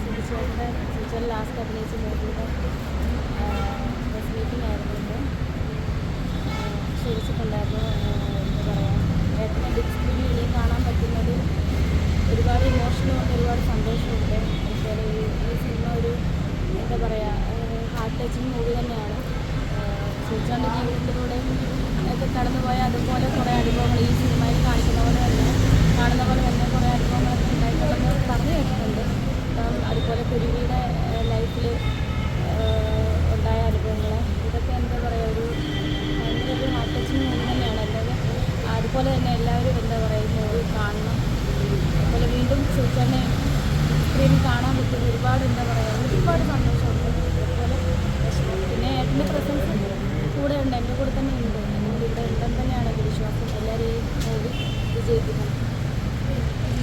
സുധിച്ചേട്ടൻ last കാണാൻ പറ്റുന്നത് ഈ സിനിമ ഒരു എന്താ മൂവി തന്നെയാണ് ജീവിതത്തിലൂടെയും ഒക്കെ കടന്നുപോയ അതുപോലെ കുറേ അനുഭവങ്ങൾ ഈ സിനിമയിൽ കാണിക്കുന്ന പോലെ തന്നെ കാണുന്ന പോലെ തന്നെ കുറേ അനുഭവങ്ങളൊക്കെ ഉണ്ടായിട്ടുണ്ടെന്ന് പറഞ്ഞു കേട്ടിട്ടുണ്ട് അപ്പം അതുപോലെ കുരുവിയുടെ ലൈഫിൽ ഉണ്ടായ അനുഭവങ്ങൾ ഇതൊക്കെ എന്താ പറയുക ഒരു ഭയങ്കര ഒരു ഹാർട്ട് ടച്ചിങ് മൂവി തന്നെയാണ് എല്ലാവരും അതുപോലെ തന്നെ എല്ലാവരും എന്താ പറയുക ഈ മൂവി കാണണം അതുപോലെ വീണ്ടും സുചനെ സ്ക്രീനിൽ കാണാൻ പറ്റുന്ന ഒരുപാട് എന്താ പറയുക ഒരുപാട് സന്തോഷമുണ്ട്. അതുപോലെ പിന്നെ ഏട്ടന്റെ പ്രസൻസ് കൂടെ ഉണ്ട് എന്റെ കൂടെ തന്നെ ഉണ്ട്. ഇവിടെ ഉണ്ടെന്ന് തന്നെയാണ് എന്റെ വിശ്വാസം. എല്ലാവരെയും മൂവി വിജയിക്കുന്നത്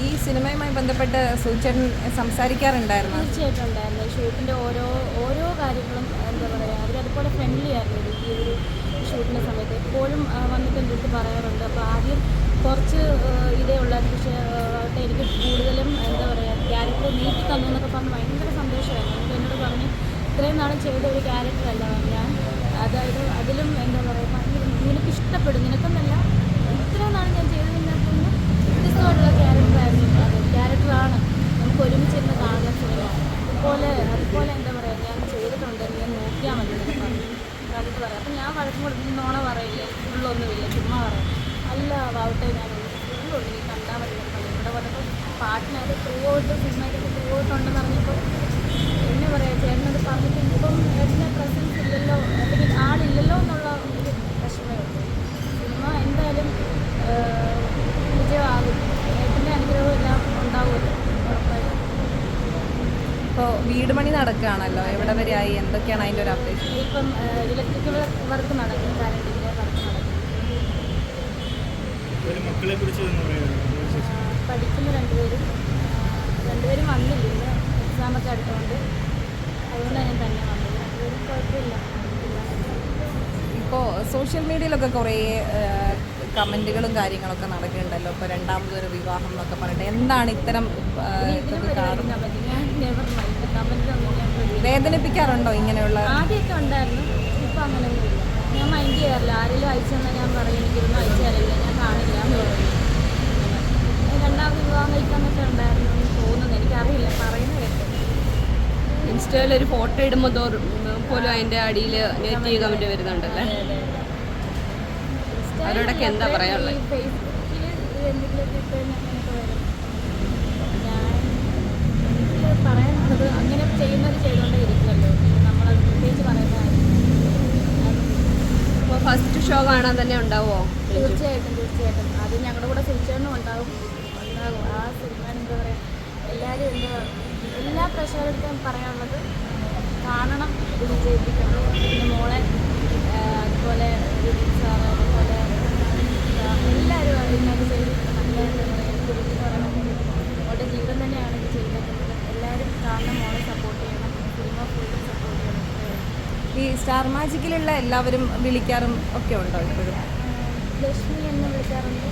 ഈ സിനിമയുമായി ബന്ധപ്പെട്ട് സൂചൻ സംസാരിക്കാറുണ്ടായിരുന്നു. തീർച്ചയായിട്ടും ഉണ്ടായിരുന്നു. ഷൂട്ടിന്റെ ഓരോ ഓരോ കാര്യങ്ങളും എന്താ പറയുക അവരതുപോലെ ഫ്രണ്ട്ലി ആയിരുന്നു. ഈ ഒരു ഷൂട്ടിന്റെ സമയത്ത്. എപ്പോഴും വന്നിട്ട് എന്റെ അടുത്ത് പറയാറുണ്ട്. അപ്പോൾ ആദ്യം കുറച്ച് ഇതേ ഉള്ളായിരുന്നു. പക്ഷേ ആ, ആവട്ടെ എനിക്ക് കൂടുതലും എന്താ പറയുക നീട്ടി തന്നു എന്നൊക്കെ പറഞ്ഞ് ഭയങ്കര സന്തോഷമായിരുന്നു. എന്നിട്ട് എന്നോട് പറഞ്ഞ് ഇത്രയും നാളും ചെയ്ത ഒരു ക്യാരക്ടറല്ല ഞാൻ. അതായത് അതിലും എന്താ പറയുക ഭയങ്കര നിനക്ക് ഇഷ്ടപ്പെടും. നിനക്കെന്നല്ല ഇത്രയും നാളും ഞാൻ ചെയ്തതിനകത്തുനിന്ന് വ്യത്യസ്തമായിട്ടുള്ള ക്യാരക്ടറായിരുന്നു അത് ക്യാരക്ടറാണ്. നമുക്ക് ഒരുമിച്ചിരുന്ന് കാണുന്ന സിനിമ അതുപോലെ അതുപോലെ എന്താ പറയുക ഞാൻ ചെയ്തിട്ടുണ്ട്. നീ നോക്കിയാൽ മതി എന്നൊക്കെ പറഞ്ഞു. കണ്ടിട്ട് പറയാം. അപ്പം ഞാൻ വഴക്കം കൊടുത്ത് നോണ പറയില്ലേ? ഫുള്ളൊന്നുമില്ല ചുമ്മാ പറയാം അല്ല വാവട്ടെ ഞാൻ ഫുള്ളുണ്ട് കണ്ടാൽ മതി എന്നൊക്കെ പറഞ്ഞു. ഇവിടെ വന്നപ്പോൾ പാട്ടിനകത്ത് ത്രൂ ഔട്ട് സിനിമയിലൊക്കെ ത്രൂ ഔട്ട് ഉണ്ടെന്ന് പറഞ്ഞപ്പോൾ എന്നെ പറയാം ചേട്ടനത് പറഞ്ഞിട്ട് ഇപ്പം ചേട്ടന്റെ പ്രസൻസ് ഇല്ലല്ലോ അല്ലെങ്കിൽ ആളില്ലല്ലോ എന്നുള്ള ഒരു വിഷമേ ഉള്ളൂ സിനിമ എന്തായാലും വിജയമാകും. ചേട്ടന്റെ അനുഗ്രഹം എല്ലാം ഉണ്ടാവുമല്ലോ ഉറപ്പായിട്ടും. ഇപ്പോൾ വീട് പണി നടക്കുകയാണല്ലോ എവിടെ വരെ ആയി എന്തൊക്കെയാണ് അതിന്റെ ഒരു അപ്ഡേഷൻ ഇപ്പം ഇലക്ട്രിക്കൽ വർക്ക് നടക്കും കറണ്ടിന്റെ വർക്ക് നടക്കും. മക്കളെ കുറിച്ച് പറയുന്നത് പഠിക്കുന്ന രണ്ടുപേരും രണ്ടുപേരും വന്നില്ല. ഇന്ന് എക്സാമൊക്കെ അടുത്തുകൊണ്ട് അതുകൊണ്ടാണ് ഞാൻ തന്നെ വന്നത്. രണ്ടുപേരും കുഴപ്പമില്ല. ഇപ്പോൾ സോഷ്യൽ മീഡിയയിലൊക്കെ കുറേ കമന്റുകളും കാര്യങ്ങളൊക്കെ നടക്കുന്നുണ്ടല്ലോ. ഇപ്പോൾ രണ്ടാമതൊരു വിവാഹം എന്നൊക്കെ പറഞ്ഞിട്ട്. എന്താണ് ഇത്തരം. വേദനിപ്പിക്കാറുണ്ടോ ഇങ്ങനെയുള്ള? ആദ്യമൊക്കെ ഉണ്ടായിരുന്നു. ഇപ്പം അങ്ങനെയൊന്നുമില്ല. ഞാൻ മൈൻഡ് ചെയ്യാറില്ല. ആരെങ്കിലും അയച്ചു തന്നാൽ ഞാൻ പറയും എനിക്കിതൊന്നും അയച്ചു തരില്ല ഞാൻ കാണില്ല എന്ന് പറയും രണ്ടാമത് വിവാഹം കഴിക്കാന്നൊക്കെ ഉണ്ടായിരുന്നു എന്ന് തോന്നുന്നു എനിക്കറിയില്ല പറയുന്ന കേട്ടു ഇൻസ്റ്റയിൽ ഒരു ഫോട്ടോ ഇടുമ്പോൾ പോലും അതിന്റെ അടിയിൽ നെഗറ്റീവ് കമന്റ് വരുന്നുണ്ടല്ലേ. അവരോടൊക്കെ എന്താ പറയാനുള്ളത്? അങ്ങനെ ചെയ്യുന്നത് ചെയ്തുകൊണ്ടേ ഇരിക്കുമല്ലോ നമ്മളത് പ്രത്യേകിച്ച് പറയുന്ന അപ്പോൾ ഫസ്റ്റ് ഷോ കാണാൻ തന്നെ ഉണ്ടാവോ? തീർച്ചയായിട്ടും തീർച്ചയായിട്ടും. അത് ഞങ്ങളുടെ കൂടെ സുചേട്ടനും ഉണ്ടാവും. ഉണ്ടാകും ആ സിനിമ എന്താ പറയുക എല്ലാവരും എന്താ എല്ലാ പ്രശ്നങ്ങളും പറയാനുള്ളത് കാണണം ഇത് വിജയിപ്പിക്കണം പിന്നെ മോളെ അതുപോലെ സാറ് അതുപോലെ എല്ലാവരും അതിനകത്ത് ചെയ്തിട്ടുണ്ട് പറയണമെങ്കിൽ ജീവിതം തന്നെയാണ് ഇത് ചെയ്തിട്ടുള്ളത് എല്ലാവരും കാണണം മോളെ സപ്പോർട്ട് ചെയ്യണം. സിനിമ ഫുള്ള് സപ്പോർട്ട് ചെയ്യണം. ഈ സ്റ്റാർ മാജിക്കിലുള്ള എല്ലാവരും വിളിക്കാറും ഒക്കെ ഉണ്ടോ ഇപ്പോഴും? ലക്ഷ്മി എന്ന് വിളിക്കാറുണ്ട്.